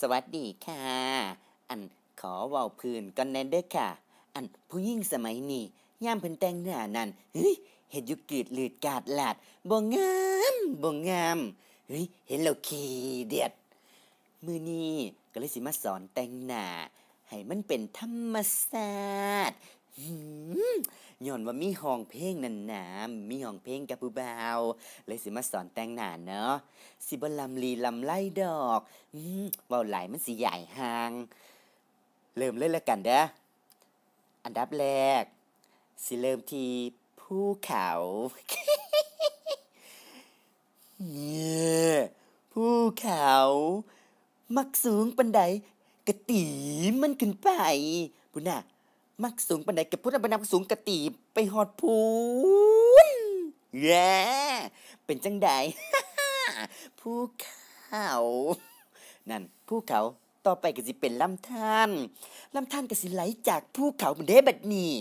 สวัสดีค่ะ อันขอเว้าพื้นก่อนแน่เด้อค่ะ อันผู้หญิงสมัยนี้ย่ามเพิ่นแต่งหน้านั่นเฮ้ยเฮ็ดยู่กรีดลืดกาดลาดบ่งามบ่งามเฮ้ยเห็นแล้วขี้เดียดมือนี้ก็เลยสิมาสอนแต่งหน้าให้มันเป็นธรรมชาติ ย้อนว่ามีห้องเพลงนั่นนะมีห้องเพลงกับผู้บ่าวเลยสิมาสอนแต่งหน้าเนาะสิบ่ลำลีลำไล่ดอกอืมเว้าหลายมันสิใหญ่ห่าง เริ่มเลยแล้วกันเด้ออันดับแรก สิเริ่มที่ภูเขาเนี่ยภูเขามักสูงปันใดกะตีมันขึ้นไปพุนน่ะ มักสูงปันใดกะพุทธบรรดาสูงกะตีไปหอดพูนแย่เป็นจังใดภูเขานั่นภูเขาต่อไปก็สิเป็นลำธารลำธารก็สิไหลจากภูเขาเด้บัดนี้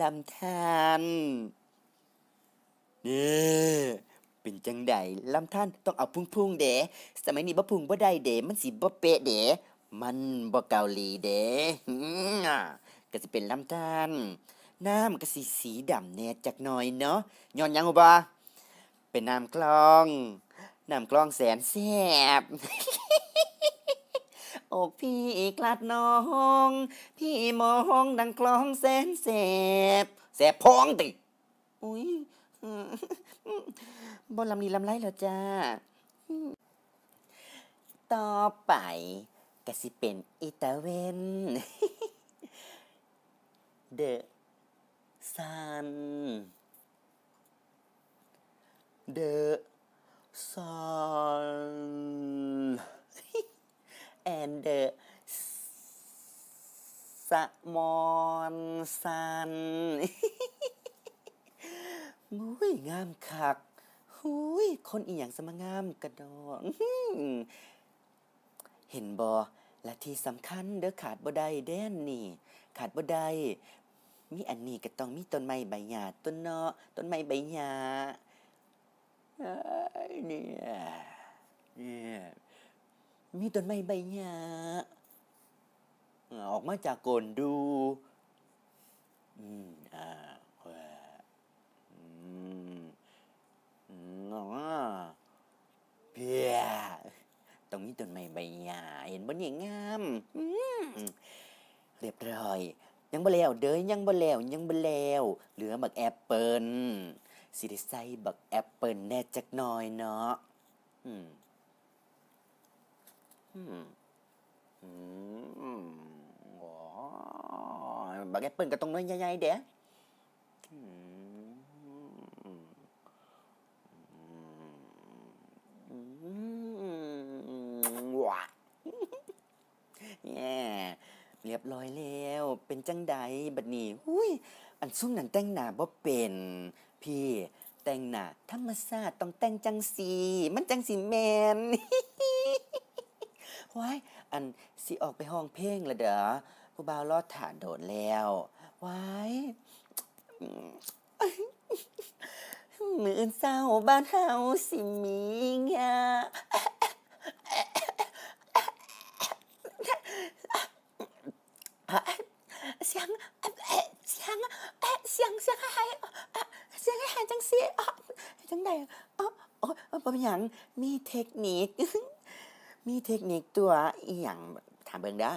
ลำธารเนี่ยเป็นจังใดลำธารต้องเอาพุ่งๆเด้สมัยนี้บ่พุ่งบ่ได้เด้มันสิบ่เป๊ะเด้มันบ่เกาหลีเด้ ก็สิเป็นลำธารน้ำก็สิสีดำแน่จักหน่อยเนาะย้อนยังบ่เป็นน้ำคลองน้ำคลองแสนแสบอกพี่กลัดน้อง พี่มองดังคลองแสนแสบแสบพองติ อุ้ยบนลำนี้ลำไรแล้วจ้า ต่อไปก็สิเป็นอิตาเวน เดอะซัน the sun and the salmon sun มุ้ยงามคักหุยคนอีหยังสมงามกระดอนเห็นบอและที่สำคัญเด้อขาดบ่ได้แดนนี่ ขาดบ่ได้ มีอันนี้ก็ต้องมีต้นไม้ใบหญ้าต้นเนาะต้นไม้ใบหญ้าเนี่ยเนี่ยมีต้นไม้ใบหญ้าออกมาจากโกนดู อืมอ่าวะอืมอืมอ๋อเพียต้องมีต้นไม้ใบหญ้าเห็นบ่เนี่ยงามอืมเรียบร้อย ยังบ่แล้วเด้อยังบ่แล้วยังบ่แล้วเหลือบักแอปเปิลสิได้ใส่บักแอปเปิลแน่จักหน่อยเนาะอืมอืมอืมอ๋อบักแอปเปิลก็ต้องน้อยใหญ่ๆเด้อืมอืมว้าแย่เรียบร้อยแล้ว เป็นจังใดบัดนี้หุ้ยอันซุ่มนั่นแต่งหน้าบ่เป็น พี่แต่งหน้าธรรมชาติต้องแต่งจังสีมันจังสีแมนว้ายอันสิออกไปห้องเพลงละเด้อผู้บ่าวรอถ่านโดดแล้วว้ายอืมมื้ออื่นเศร้าบ้านเฮาสิมีงา เสียงเอ่อเสียงเอ่อเสียงเสียงหายเอ่อเสียงหายจัง สิอะจังไดอ๋ออ๋อบ่เป็นหยังมีเทคนิค มีเทคนิคตัวอีหยังถามเบิ่งเด้อ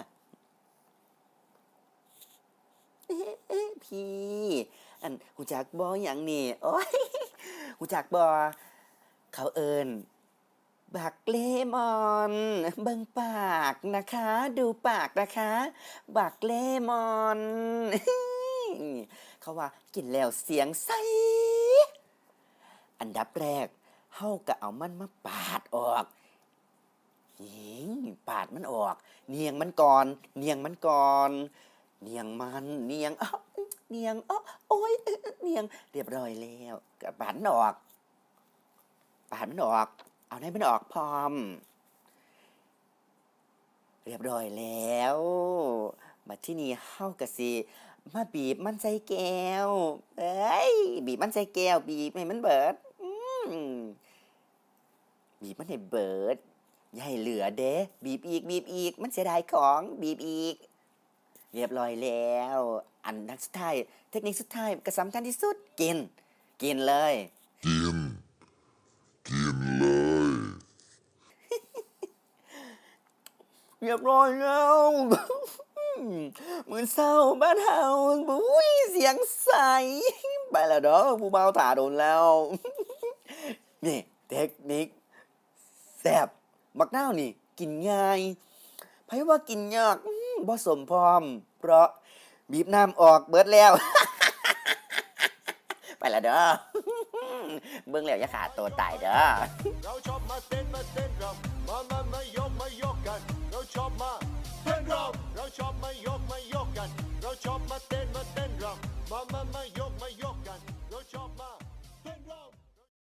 เอ๊ะพี่อันหูจักบ่หยังนี่โอ้ยหูจักบ่เขาเอิ้นบักเลมอน เบิ่งปากนะคะ ดูปากนะคะ บักเลมอน เขาว่ากินแล้วเสียงใส อันดับแรกเฮาก็เอามันมาปาดออกหิงปาดมันออก เนียงมันก่อน เนียงมันก่อน เนียงมันเนียงอ้อเนียงอ้อโอ้ยเอ้ยเอ้ยเนียงเรียบร้อยแล้วก็ปาดมันออก ปาดมันออก เอาให้มันออกพร้อม เรียบร้อยแล้ว มาที่นี่เฮาก็สิมาบีบมันใส่แก้ว เอ้ย บีบมันใส่แก้ว บีบให้มันเบิดอืมบีบมันให้เบิดอย่าให้เหลือเด้บีบอีก บีบอีก มันเสียดายของ บีบอีก เรียบร้อยแล้ว อันนักสุดท้าย เทคนิคสุดท้ายก็สำคัญที่สุด กิน กินเลย กิน กินเลย เรียบร้อยแล้ว มือเศร้าบ้านเฮาบุ้ยเสียงใส ไปแล้วเด้อผู้เบาถาโดนแล้ว นี่เทคนิคแซ่บบักนาวนี่ กินง่ายไผว่ากินยากบ่สมพร้อม เพราะบีบน้ำออกเบิดแล้ว ไปล้วเด้อเบิ่งแล้วอย่าขาดตัวตายเด้อ